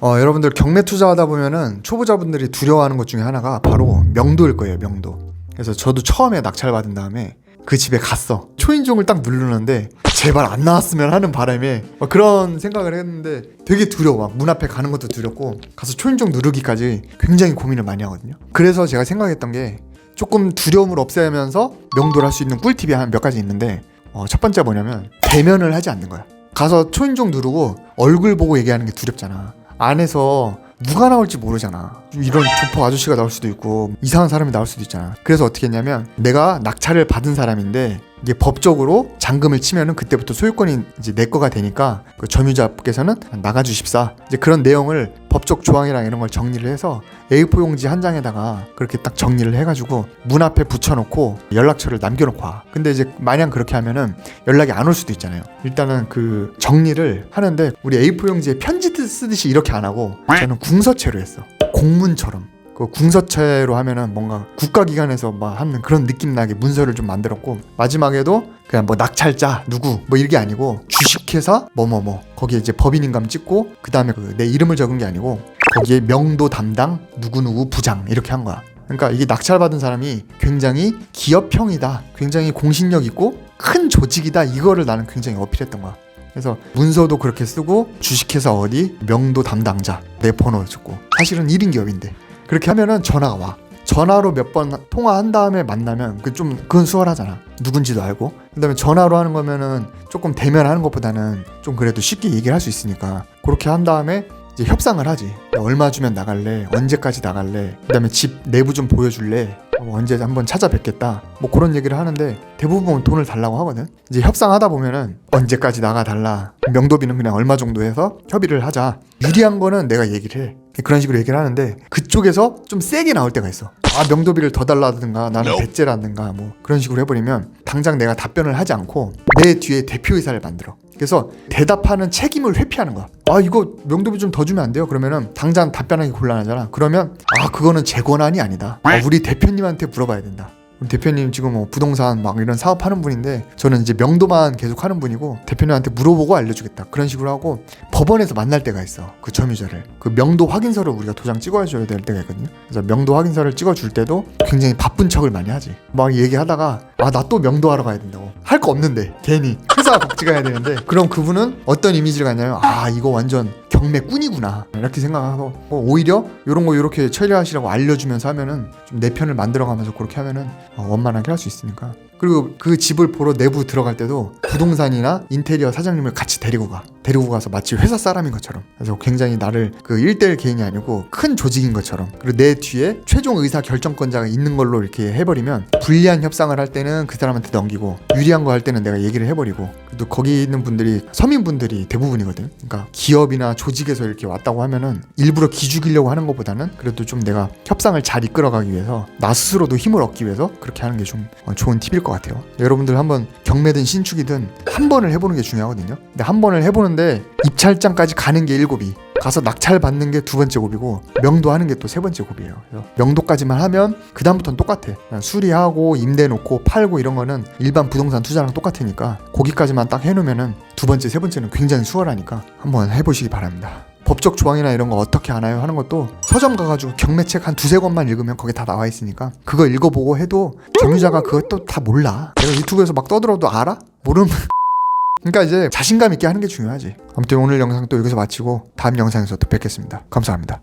어, 여러분들 경매 투자하다 보면은 초보자분들이 두려워하는 것 중에 하나가 바로 명도일 거예요, 명도. 그래서 저도 처음에 낙찰 받은 다음에 그 집에 갔어. 초인종을 딱 누르는데 제발 안 나왔으면 하는 바람에 막 그런 생각을 했는데 되게 두려워. 막 문 앞에 가는 것도 두렵고 가서 초인종 누르기까지 굉장히 고민을 많이 하거든요. 그래서 제가 생각했던 게 조금 두려움을 없애면서 명도를 할 수 있는 꿀팁이 한 몇 가지 있는데 어, 첫 번째 뭐냐면 대면을 하지 않는 거야. 가서 초인종 누르고 얼굴 보고 얘기하는 게 두렵잖아. 안에서 누가 나올지 모르잖아. 이런 조폭 아저씨가 나올 수도 있고 이상한 사람이 나올 수도 있잖아. 그래서 어떻게 했냐면 내가 낙찰을 받은 사람인데 이게 법적으로 잔금을 치면은 그때부터 소유권이 이제 내 거가 되니까 그 점유자께서는 나가 주십사. 이제 그런 내용을 법적 조항이랑 이런 걸 정리를 해서 A4 용지 한 장에다가 그렇게 딱 정리를 해가지고 문 앞에 붙여놓고 연락처를 남겨놓고 와. 근데 이제 마냥 그렇게 하면은 연락이 안 올 수도 있잖아요. 일단은 그 정리를 하는데 우리 A4 용지에 편지 쓰듯이 이렇게 안 하고 저는 궁서체로 했어. 공문처럼. 그 궁서체로 하면은 뭔가 국가기관에서 막 하는 그런 느낌 나게 문서를 좀 만들었고 마지막에도 그냥 뭐 낙찰자 누구 뭐 이게 아니고 주식회사 뭐뭐뭐 거기에 이제 법인인감 찍고 그 다음에 그 내 이름을 적은 게 아니고 거기에 명도 담당 누구누구 부장 이렇게 한 거야. 그러니까 이게 낙찰받은 사람이 굉장히 기업형이다, 굉장히 공신력 있고 큰 조직이다 이거를 나는 굉장히 어필했던 거야. 그래서 문서도 그렇게 쓰고 주식회사 어디 명도 담당자 내 번호 적고 사실은 1인 기업인데 그렇게 하면은 전화가 와. 전화로 몇 번 통화한 다음에 만나면 그 좀 그건 수월하잖아. 누군지도 알고. 그다음에 전화로 하는 거면은 조금 대면하는 것보다는 좀 그래도 쉽게 얘기를 할 수 있으니까 그렇게 한 다음에 이제 협상을 하지. 얼마 주면 나갈래? 언제까지 나갈래? 그다음에 집 내부 좀 보여줄래? 뭐 언제 한번 찾아뵙겠다. 뭐 그런 얘기를 하는데 대부분 돈을 달라고 하거든. 이제 협상하다 보면은 언제까지 나가 달라. 명도비는 그냥 얼마 정도 해서 협의를 하자. 유리한 거는 내가 얘기를 해. 그런 식으로 얘기를 하는데 그쪽에서 좀 세게 나올 때가 있어. 아 명도비를 더 달라든가 나는 배째라든가 뭐 그런 식으로 해버리면 당장 내가 답변을 하지 않고 내 뒤에 대표이사를 만들어. 그래서 대답하는 책임을 회피하는 거야. 아 이거 명도비 좀 더 주면 안 돼요? 그러면은 당장 답변하기 곤란하잖아. 그러면 아 그거는 제 권한이 아니다. 어, 우리 대표님한테 물어봐야 된다. 대표님 지금 뭐 부동산 막 이런 사업 하는 분인데 저는 이제 명도만 계속 하는 분이고 대표님한테 물어보고 알려주겠다 그런 식으로 하고 법원에서 만날 때가 있어 그 점유자를 그 명도 확인서를 우리가 도장 찍어줘야 될 때가 있거든요 그래서 명도 확인서를 찍어줄 때도 굉장히 바쁜 척을 많이 하지 막 얘기하다가 아 나 또 명도하러 가야 된다고 할 거 없는데 괜히 회사 복지가 해야 되는데 그럼 그분은 어떤 이미지를 갖냐면 아 이거 완전 경매 꾼이구나. 이렇게 생각하고 뭐 오히려 이런 거 이렇게 처리하시라고 알려주면서 하면은 좀 내 편을 만들어가면서 그렇게 하면은 어, 원만하게 할 수 있으니까. 그리고 그 집을 보러 내부 들어갈 때도 부동산이나 인테리어 사장님을 같이 데리고 가. 데리고 가서 마치 회사 사람인 것처럼. 그래서 굉장히 나를 그 1대1 개인이 아니고 큰 조직인 것처럼. 그리고 내 뒤에 최종 의사 결정권자가 있는 걸로 이렇게 해버리면 불리한 협상을 할 때는 그 사람한테 넘기고 유리한 거 할 때는 내가 얘기를 해버리고 또 거기 있는 분들이 서민분들이 대부분이거든. 그러니까 기업이나 조직에서 이렇게 왔다고 하면은 일부러 기죽이려고 하는 것보다는 그래도 좀 내가 협상을 잘 이끌어가기 위해서 나 스스로도 힘을 얻기 위해서 그렇게 하는 게 좀 좋은 팁일 것 같아요. 여러분들 한번 경매든 신축이든 한 번을 해보는 게 중요하거든요. 근데 한 번을 해보는데 입찰장까지 가는 게 일곱이 가서 낙찰 받는 게 두 번째 곱이고 명도 하는 게 또 세 번째. 그래서 명도까지만 하면 그 다음부터는 똑같아. 수리하고 임대 놓고 팔고 이런 거는 일반 부동산 투자랑 똑같으니까 거기까지만 딱 해놓으면은 두 번째 세 번째는 굉장히 수월하니까 한번 해보시기 바랍니다. 법적 조항이나 이런 거 어떻게 하나요 하는 것도 서점 가가지고 경매책 한 두세 권만 읽으면 거기 다 나와 있으니까 그거 읽어보고 해도 점유자가 그것도 다 몰라. 내가 유튜브에서 막 떠들어도 알아? 모르면 그러니까 이제 자신감 있게 하는 게 중요하지. 아무튼 오늘 영상 또 여기서 마치고 다음 영상에서 또 뵙겠습니다. 감사합니다.